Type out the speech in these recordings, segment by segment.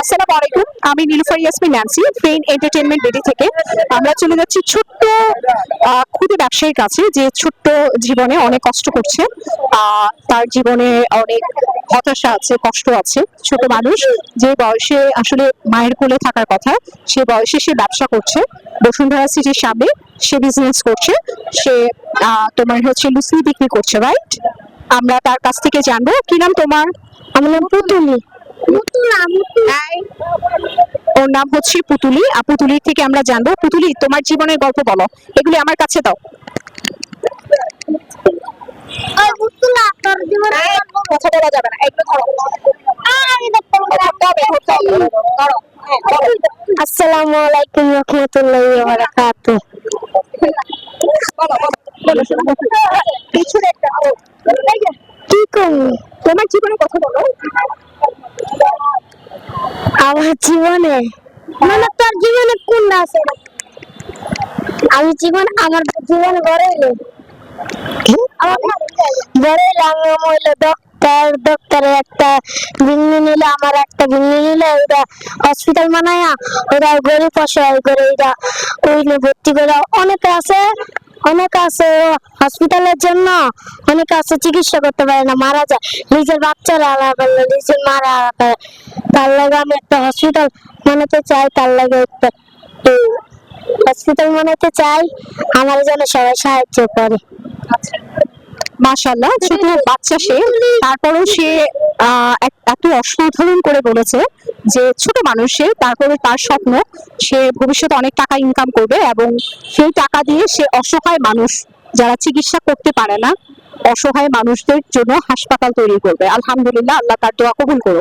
আসসালামু আলাইকুম আমি Nilufar Yasmin Nancy friend entertainment BD থেকে। আমরা চলে যাচ্ছি ছোট্ট ক্ষুদে ব্যবসায়ীর কাছে, যে ছোট্ট জীবনে অনেক কষ্ট করছে। তার জীবনে অনেক হতাশা আছে, কষ্ট আছে। ছোট মানুষ, যে বয়সে আসলে মায়ের কোলে থাকার কথা, সে বয়সে সে ব্যবসা করছে। বসুন্ধরা সিটির সামনে সে বিজনেস করছে। সে তোমার হচ্ছে লুসি বিক্রি করছে রাইট আমরা তার কাছ থেকে জানব। কি নাম তোমার? আমার নাম পুতুলি ওর নাম হচ্ছে পুতুলি। আর পুতুলির থেকে আমরা জানব পুতুলি তোমার জীবনের গল্প বলো। এগুলি আমার কাছে দাও। কথা বলা যাবে না। এগুলো ধরো। আসসালামু আলাইকুম রহমতুল্লাহি ওয়া বারাকাতুহু কি কম তোমার জীবনের কথা বলো আমার জীবনে মানে তোর জীবনে কোন আছে? আমি জীবন আমার জীবন আমি ডক্টর ডক্টরে একটা বিল্ডিং নিলে, আমার একটা বিল্ডিং নিলে ওটা হসপিটাল বানায়া ওরা গরিব অসহায় করে ওরা ওইলে ভর্তি করে অনেকে আছে অনেক আছে হসপিটালের জন্য অনেক আছে চিকিৎসা করতে পারে না, মারা যায়। নিজের বাচ্চারা আলাদা করলে, নিজের মারা আলাদা। করে। তার লাগে আমি একটা হসপিটাল বানাতে চাই, তার লাগে একটা হসপিটাল বানাতে চাই। আমার যেন সবাই সাহায্য করে। মাশাল্লাহ ছোট বাচ্চা সে, তারপরেও সে এত অসাধারণ করে বলেছে যে ছোট মানুষে তারপরে তার স্বপ্ন সে ভবিষ্যতে অনেক টাকা ইনকাম করবে এবং সেই টাকা দিয়ে সে অসহায় মানুষ, যারা চিকিৎসা করতে পারে না, অসহায় মানুষদের জন্য হাসপাতাল তৈরি করবে। আলহামদুলিল্লাহ, আল্লাহ তার দোয়া কবুল করো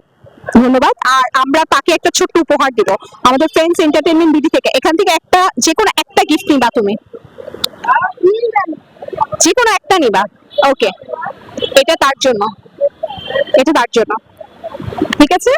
ধন্যবাদ। আর আমরা তাকে একটা ছোট্ট উপহার দিব। আমাদের ফ্রেন্ডস এন্টারটেনমেন্ট বিডি থেকে। এখান থেকে একটা যে কোনো একটা গিফট নিবা তুমি। যে কোনো একটা নিবা। ওকে এটা তার জন্য। এটা তার জন্য। ঠিক আছে?